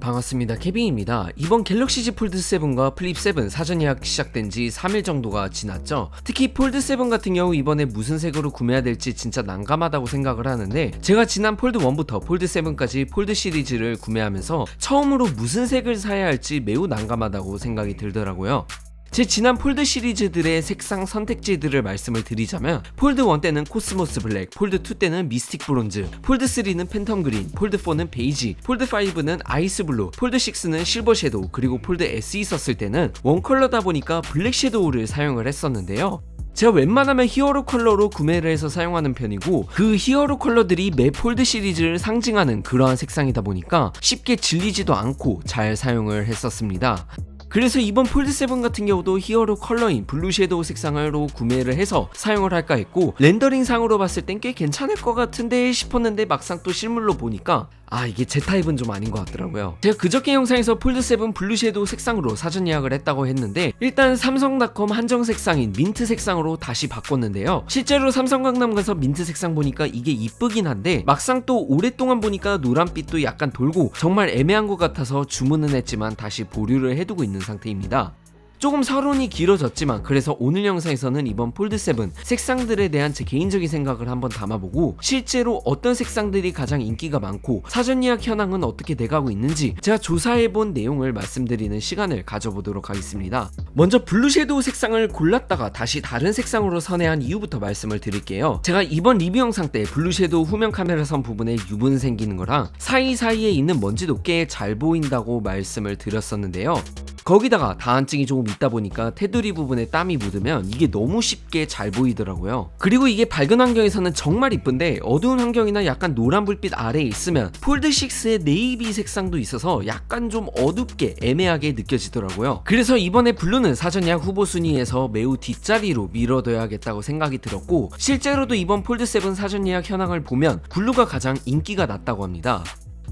반갑습니다. 케빈입니다. 이번 갤럭시 Z 폴드 7과 플립 7 사전 예약 시작된 지 3일 정도가 지났죠. 특히 폴드 7 같은 경우 이번에 무슨 색으로 구매해야 될지 진짜 난감하다고 생각을 하는데 제가 지난 폴드 1부터 폴드 7까지 폴드 시리즈를 구매하면서 처음으로 무슨 색을 사야 할지 매우 난감하다고 생각이 들더라고요. 제 지난 폴드 시리즈들의 색상 선택지들을 말씀을 드리자면 폴드 1 때는 코스모스 블랙, 폴드 2 때는 미스틱 브론즈, 폴드 3는 팬텀 그린, 폴드 4는 베이지, 폴드 5는 아이스 블루, 폴드 6는 실버 섀도우, 그리고 폴드 SE 썼을 때는 원 컬러다 보니까 블랙 섀도우를 사용을 했었는데요. 제가 웬만하면 히어로 컬러로 구매를 해서 사용하는 편이고 그 히어로 컬러들이 매 폴드 시리즈를 상징하는 그러한 색상이다 보니까 쉽게 질리지도 않고 잘 사용을 했었습니다. 그래서 이번 폴드 7 같은 경우도 히어로 컬러인 블루 섀도우 색상으로 구매를 해서 사용을 할까 했고 렌더링 상으로 봤을 땐 꽤 괜찮을 것 같은데 싶었는데 막상 또 실물로 보니까 아 이게 제 타입은 좀 아닌 것 같더라고요. 제가 그저께 영상에서 폴드 7 블루 섀도우 색상으로 사전 예약을 했다고 했는데 일단 삼성닷컴 한정 색상인 민트 색상으로 다시 바꿨는데요. 실제로 삼성 강남 가서 민트 색상 보니까 이게 이쁘긴 한데 막상 또 오랫동안 보니까 노란빛도 약간 돌고 정말 애매한 것 같아서 주문은 했지만 다시 보류를 해두고 있는 상태입니다 조금 서론이 길어졌지만 그래서 오늘 영상에서는 이번 폴드 7 색상들에 대한 제 개인적인 생각을 한번 담아보고 실제로 어떤 색상들이 가장 인기가 많고 사전 예약 현황은 어떻게 돼가고 있는지 제가 조사해본 내용을 말씀드리는 시간을 가져보도록 하겠습니다. 먼저 블루 섀도우 색상을 골랐다가 다시 다른 색상으로 선회한 이유부터 말씀을 드릴게요. 제가 이번 리뷰 영상 때 블루 섀도우 후면 카메라 선 부분에 유분 생기는 거랑 사이사이에 있는 먼지 도 꽤 잘 보인다고 말씀을 드렸었는데요. 거기다가 다한증이 조금 있다 보니까 테두리 부분에 땀이 묻으면 이게 너무 쉽게 잘 보이더라고요. 그리고 이게 밝은 환경에서는 정말 이쁜데 어두운 환경이나 약간 노란 불빛 아래에 있으면 폴드 6의 네이비 색상도 있어서 약간 좀 어둡게 애매하게 느껴지더라고요. 그래서 이번에 블루는 사전 예약 후보 순위에서 매우 뒷자리로 밀어둬야겠다고 생각이 들었고 실제로도 이번 폴드 7 사전 예약 현황을 보면 블루가 가장 인기가 낮다고 합니다.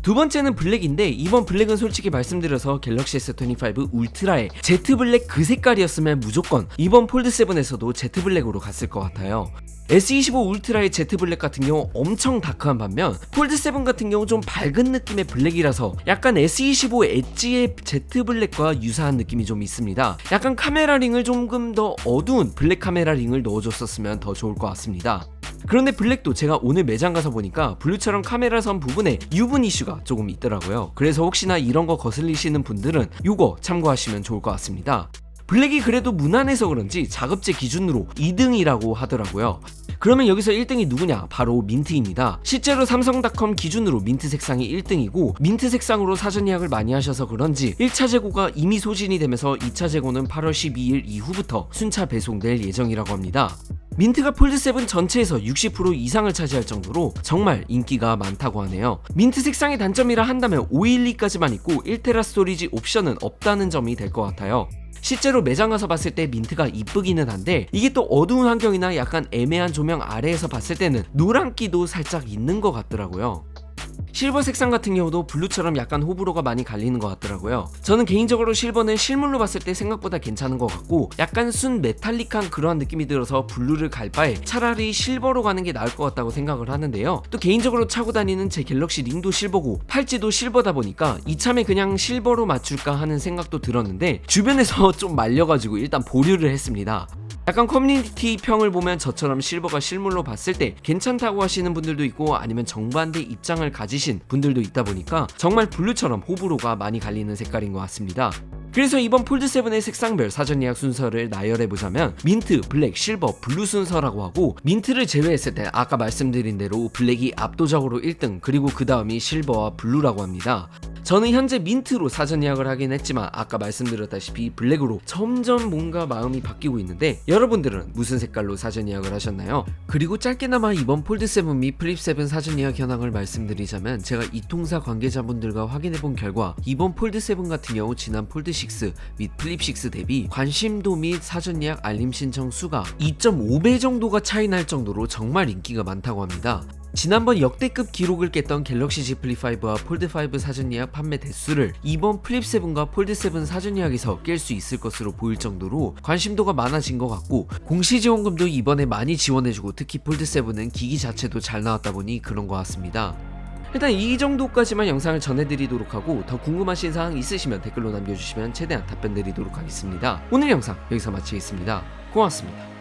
두 번째는 블랙인데 이번 블랙은 솔직히 말씀드려서 갤럭시 S25 울트라의 제트 블랙 그 색깔이었으면 무조건 이번 폴드 7에서도 제트 블랙으로 갔을 것 같아요. S25 울트라의 제트 블랙 같은 경우 엄청 다크한 반면 폴드 7 같은 경우 좀 밝은 느낌의 블랙이라서 약간 S25 엣지의 제트 블랙과 유사한 느낌이 좀 있습니다. 약간 카메라 링을 조금 더 어두운 블랙 카메라 링을 넣어줬었으면 더 좋을 것 같습니다. 그런데 블랙도 제가 오늘 매장 가서 보니까 블루처럼 카메라 선 부분에 유분 이슈가 조금 있더라고요. 그래서 혹시나 이런 거 거슬리시는 분들은 이거 참고하시면 좋을 것 같습니다. 블랙이 그래도 무난해서 그런지 자급제 기준으로 2등이라고 하더라고요. 그러면 여기서 1등이 누구냐? 바로 민트입니다. 실제로 삼성닷컴 기준으로 민트 색상이 1등이고 민트 색상으로 사전 예약을 많이 하셔서 그런지 1차 재고가 이미 소진이 되면서 2차 재고는 8월 12일 이후부터 순차 배송될 예정이라고 합니다. 민트가 폴드7 전체에서 60% 이상을 차지할 정도로 정말 인기가 많다고 하네요. 민트 색상의 단점이라 한다면 512까지만 있고 1테라 스토리지 옵션은 없다는 점이 될 것 같아요. 실제로 매장 가서 봤을 때 민트가 이쁘기는 한데 이게 또 어두운 환경이나 약간 애매한 조명 아래에서 봤을 때는 노란기도 살짝 있는 것 같더라고요. 실버 색상 같은 경우도 블루처럼 약간 호불호가 많이 갈리는 것 같더라고요. 저는 개인적으로 실버는 실물로 봤을 때 생각보다 괜찮은 것 같고 약간 순 메탈릭한 그러한 느낌이 들어서 블루를 갈 바에 차라리 실버로 가는 게 나을 것 같다고 생각을 하는데요. 또 개인적으로 차고 다니는 제 갤럭시 링도 실버고 팔찌도 실버다 보니까 이참에 그냥 실버로 맞출까 하는 생각도 들었는데 주변에서 좀 말려가지고 일단 보류를 했습니다. 약간 커뮤니티 평을 보면 저처럼 실버가 실물로 봤을 때 괜찮다고 하시는 분들도 있고 아니면 정반대 입장을 가지신 분들도 있다 보니까 정말 블루처럼 호불호가 많이 갈리는 색깔인 것 같습니다. 그래서 이번 폴드7의 색상별 사전 예약 순서를 나열해보자면 민트, 블랙, 실버, 블루 순서라고 하고 민트를 제외했을 때 아까 말씀드린 대로 블랙이 압도적으로 1등 그리고 그 다음이 실버와 블루라고 합니다. 저는 현재 민트로 사전 예약을 하긴 했지만 아까 말씀드렸다시피 블랙으로 점점 뭔가 마음이 바뀌고 있는데 여러분들은 무슨 색깔로 사전 예약을 하셨나요? 그리고 짧게나마 이번 폴드7 및 플립7 사전 예약 현황을 말씀드리자면 제가 이통사 관계자분들과 확인해본 결과 이번 폴드7 같은 경우 지난 폴드6 및 플립6 대비 관심도 및 사전 예약 알림 신청 수가 2.5배 정도가 차이 날 정도로 정말 인기가 많다고 합니다. 지난번 역대급 기록을 깼던 갤럭시 Z 플립 5와 폴드 5 사전 예약 판매 대수를 이번 플립 7과 폴드 7 사전 예약에서 깰 수 있을 것으로 보일 정도로 관심도가 많아진 것 같고 공시 지원금도 이번에 많이 지원해주고 특히 폴드 7은 기기 자체도 잘 나왔다 보니 그런 것 같습니다. 일단 이 정도까지만 영상을 전해드리도록 하고 더 궁금하신 사항 있으시면 댓글로 남겨주시면 최대한 답변 드리도록 하겠습니다. 오늘 영상 여기서 마치겠습니다. 고맙습니다.